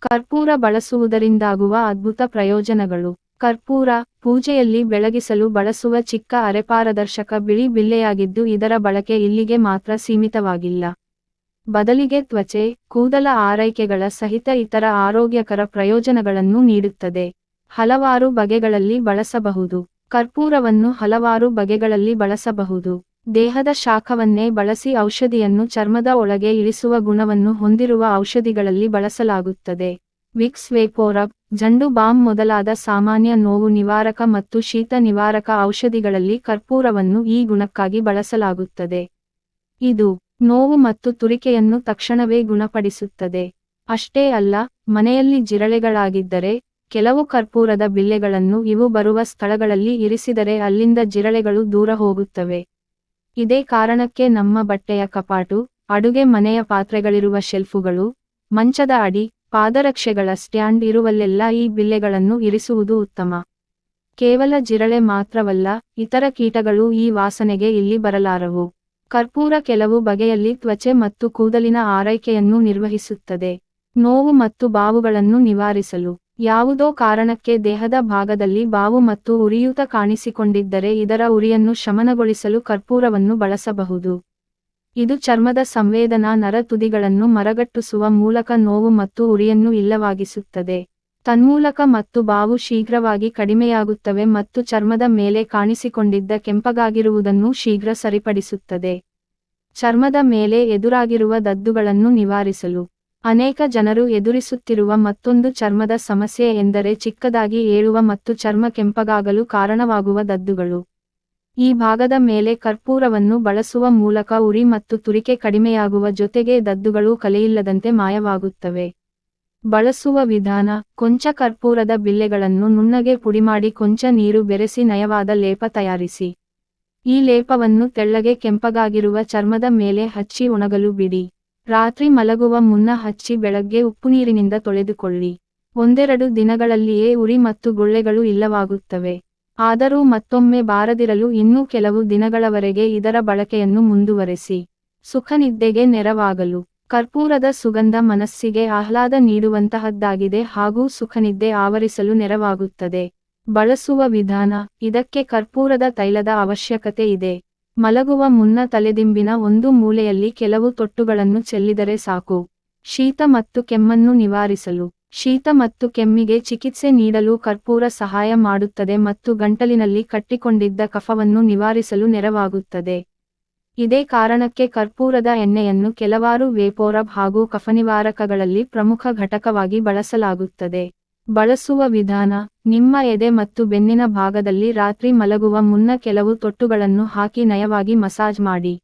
ಕರ್ಪೂರ ಬಳಸುವುದರಿಂದಾಗುವ ಅದ್ಭುತ ಪ್ರಯೋಜನಗಳು. ಕರ್ಪೂರ ಪೂಜೆಯಲ್ಲಿ ಬೆಳಗಿಸಲು ಬಳಸುವ ಚಿಕ್ಕ ಅರೆಪಾರದರ್ಶಕ ಬಿಳಿ ಬಿಲ್ಲೆಯಾಗಿದ್ದು ಇದರ ಬಳಕೆ ಇಲ್ಲಿಗೆ ಮಾತ್ರ ಸೀಮಿತವಾಗಿಲ್ಲ. ಬದಲಿಗೆ ತ್ವಚೆ, ಕೂದಲ ಆರೈಕೆಗಳ ಸಹಿತ ಇತರ ಆರೋಗ್ಯಕರ ಪ್ರಯೋಜನಗಳನ್ನು ನೀಡುತ್ತದೆ. ಹಲವಾರು ಬಗೆಗಳಲ್ಲಿ ಬಳಸಬಹುದು. ಕರ್ಪೂರವನ್ನು ಹಲವಾರು ಬಗೆಗಳಲ್ಲಿ ಬಳಸಬಹುದು. ದೇಹದ ಶಾಖವನ್ನೇ ಬಳಸಿ ಔಷಧಿಯನ್ನು ಚರ್ಮದ ಒಳಗೆ ಇಳಿಸುವ ಗುಣವನ್ನು ಹೊಂದಿರುವ ಔಷಧಿಗಳಲ್ಲಿ ಬಳಸಲಾಗುತ್ತದೆ. ವಿಕ್ಸ್ ವೇಪೋರಬ್ ಜಂಡು ಬಾಂಬ್ ಮೊದಲಾದ ಸಾಮಾನ್ಯ ನೋವು ನಿವಾರಕ ಮತ್ತು ಶೀತ ನಿವಾರಕ ಔಷಧಿಗಳಲ್ಲಿ ಕರ್ಪೂರವನ್ನು ಈ ಗುಣಕ್ಕಾಗಿ ಬಳಸಲಾಗುತ್ತದೆ. ಇದು ನೋವು ಮತ್ತು ತುರಿಕೆಯನ್ನು ತಕ್ಷಣವೇ ಗುಣಪಡಿಸುತ್ತದೆ. ಅಷ್ಟೇ ಅಲ್ಲ, ಮನೆಯಲ್ಲಿ ಜಿರಳೆಗಳಾಗಿದ್ದರೆ, ಕೆಲವು ಕರ್ಪೂರದ ಬಿಲ್ಲೆಗಳನ್ನು ಇವು ಬರುವ ಸ್ಥಳಗಳಲ್ಲಿ ಇರಿಸಿದರೆ ಅಲ್ಲಿಂದ ಜಿರಳೆಗಳು ದೂರ ಹೋಗುತ್ತವೆ. ಇದೇ ಕಾರಣಕ್ಕೆ ನಮ್ಮ ಬಟ್ಟೆಯ ಕಪಾಟು, ಅಡುಗೆ ಮನೆಯ ಪಾತ್ರೆಗಳಿರುವ ಶೆಲ್ಫುಗಳು, ಮಂಚದ ಅಡಿ, ಪಾದರಕ್ಷೆಗಳ ಸ್ಟ್ಯಾಂಡ್ ಇರುವಲ್ಲೆಲ್ಲ ಈ ಬಿಲ್ಲೆಗಳನ್ನು ಇರಿಸುವುದು ಉತ್ತಮ. ಕೇವಲ ಜಿರಳೆ ಮಾತ್ರವಲ್ಲ, ಇತರ ಕೀಟಗಳು ಈ ವಾಸನೆಗೆ ಇಲ್ಲಿ ಬರಲಾರವು. ಕರ್ಪೂರ ಕೆಲವು ಬಗೆಯಲ್ಲಿ ತ್ವಚೆ ಮತ್ತು ಕೂದಲಿನ ಆರೈಕೆಯನ್ನು ನಿರ್ವಹಿಸುತ್ತದೆ. ನೋವು ಮತ್ತು ಬಾವುಗಳನ್ನು ನಿವಾರಿಸಲು. ಯಾವುದೋ ಕಾರಣಕ್ಕೆ ದೇಹದ ಭಾಗದಲ್ಲಿ ಬಾವು ಮತ್ತು ಉರಿಯೂತ ಕಾಣಿಸಿಕೊಂಡಿದ್ದರೆ ಇದರ ಉರಿಯನ್ನು ಶಮನಗೊಳಿಸಲು ಕರ್ಪೂರವನ್ನು ಬಳಸಬಹುದು. ಇದು ಚರ್ಮದ ಸಂವೇದನಾ ನರ ತುದಿಗಳನ್ನು ಮರಗಟ್ಟಿಸುವ ಮೂಲಕ ನೋವು ಮತ್ತು ಉರಿಯನ್ನು ಇಲ್ಲವಾಗಿಸುತ್ತದೆ. ತನ್ಮೂಲಕ ಮತ್ತು ಬಾವು ಶೀಘ್ರವಾಗಿ ಕಡಿಮೆಯಾಗುತ್ತವೆ ಮತ್ತು ಚರ್ಮದ ಮೇಲೆ ಕಾಣಿಸಿಕೊಂಡಿದ್ದ ಕೆಂಪಗಾಗಿರುವುದನ್ನು ಶೀಘ್ರ ಸರಿಪಡಿಸುತ್ತದೆ. ಚರ್ಮದ ಮೇಲೆ ಎದುರಾಗಿರುವ ದದ್ದುಗಳನ್ನು ನಿವಾರಿಸಲು. ಅನೇಕ ಜನರು ಎದುರಿಸುತ್ತಿರುವ ಮತ್ತೊಂದು ಚರ್ಮದ ಸಮಸ್ಯೆ ಎಂದರೆ ಚಿಕ್ಕದಾಗಿ ಏಳುವ ಮತ್ತು ಚರ್ಮ ಕೆಂಪಗಾಗಲು ಕಾರಣವಾಗುವ ದದ್ದುಗಳು. ಈ ಭಾಗದ ಮೇಲೆ ಕರ್ಪೂರವನ್ನು ಬಳಸುವ ಮೂಲಕ ಉರಿ ಮತ್ತು ತುರಿಕೆ ಕಡಿಮೆಯಾಗುವ ಜೊತೆಗೆ ದದ್ದುಗಳು ಕಲೆಯಿಲ್ಲದಂತೆ ಮಾಯವಾಗುತ್ತವೆ. ಬಳಸುವ ವಿಧಾನ, ಕೊಂಚ ಕರ್ಪೂರದ ಬಿಲ್ಲೆಗಳನ್ನು ನುಣ್ಣಗೆ ಪುಡಿಮಾಡಿ ಕೊಂಚ ನೀರು ಬೆರೆಸಿ ನಯವಾದ ಲೇಪ ತಯಾರಿಸಿ. ಈ ಲೇಪವನ್ನು ತೆಳ್ಳಗೆ ಕೆಂಪಗಾಗಿರುವ ಚರ್ಮದ ಮೇಲೆ ಹಚ್ಚಿ ಒಣಗಲು ಬಿಡಿ. ರಾತ್ರಿ ಮಲಗುವ ಮುನ್ನ ಹಚ್ಚಿ ಬೆಳಗ್ಗೆ ಉಪ್ಪು ನೀರಿನಿಂದ ತೊಳೆದುಕೊಳ್ಳಿ. ಒಂದೆರಡು ದಿನಗಳಲ್ಲಿಯೇ ಉರಿ ಮತ್ತು ಗುಳ್ಳೆಗಳು ಇಲ್ಲವಾಗುತ್ತವೆ. ಆದರೂ ಮತ್ತೊಮ್ಮೆ ಬಾರದಿರಲು ಇನ್ನೂ ಕೆಲವು ದಿನಗಳವರೆಗೆ ಇದರ ಬಳಕೆಯನ್ನು ಮುಂದುವರೆಸಿ. ಸುಖನಿದ್ದೆಗೆ ನೆರವಾಗಲು. ಕರ್ಪೂರದ ಸುಗಂಧ ಮನಸ್ಸಿಗೆ ಆಹ್ಲಾದ ನೀಡುವಂತಹದ್ದಾಗಿದೆ ಹಾಗೂ ಸುಖನಿದ್ದೆ ಆವರಿಸಲು ನೆರವಾಗುತ್ತದೆ. ಬಳಸುವ ವಿಧಾನ, ಇದಕ್ಕೆ ಕರ್ಪೂರದ ತೈಲದ ಅವಶ್ಯಕತೆ ಇದೆ. ಮಲಗುವ ಮುನ್ನ ತಲೆದಿಂಬಿನ ಒಂದು ಮೂಲೆಯಲ್ಲಿ ಕೆಲವು ತೊಟ್ಟುಗಳನ್ನು ಚೆಲ್ಲಿದರೆ ಸಾಕು. ಶೀತ ಮತ್ತು ಕೆಮ್ಮನ್ನು ನಿವಾರಿಸಲು. ಶೀತ ಮತ್ತು ಕೆಮ್ಮಿಗೆ ಚಿಕಿತ್ಸೆ ನೀಡಲು ಕರ್ಪೂರ ಸಹಾಯ ಮಾಡುತ್ತದೆ ಮತ್ತು ಗಂಟಲಿನಲ್ಲಿ ಕಟ್ಟಿಕೊಂಡಿದ್ದ ಕಫವನ್ನು ನಿವಾರಿಸಲು ನೆರವಾಗುತ್ತದೆ. ಇದೇ ಕಾರಣಕ್ಕೆ ಕರ್ಪೂರದ ಎಣ್ಣೆಯನ್ನು ಕೆಲವಾರು ವೇಪೋರಬ್ ಹಾಗೂ ಕಫನಿವಾರಕಗಳಲ್ಲಿ ಪ್ರಮುಖ ಘಟಕವಾಗಿ ಬಳಸಲಾಗುತ್ತದೆ. ಬಳಸುವ ವಿಧಾನ, ನಿಮ್ಮ ಎದೆ ಮತ್ತು ಬೆನ್ನಿನ ಭಾಗದಲ್ಲಿ ರಾತ್ರಿ ಮಲಗುವ ಮುನ್ನ ಕೆಲವು ತೊಟ್ಟುಗಳನ್ನು ಹಾಕಿ ನಯವಾಗಿ ಮಸಾಜ್ ಮಾಡಿ.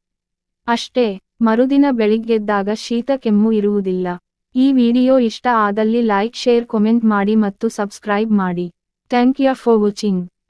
ಅಷ್ಟೇ, ಮರುದಿನ ಬೆಳಿಗ್ಗೆದ್ದಾಗ ಶೀತ ಕೆಮ್ಮು ಇರುವುದಿಲ್ಲ. ಈ ವಿಡಿಯೋ ಇಷ್ಟ ಆದಲ್ಲಿ ಲೈಕ್, ಶೇರ್, ಕಾಮೆಂಟ್ ಮಾಡಿ ಮತ್ತು ಸಬ್ಸ್ಕ್ರೈಬ್ ಮಾಡಿ. Thank you for watching.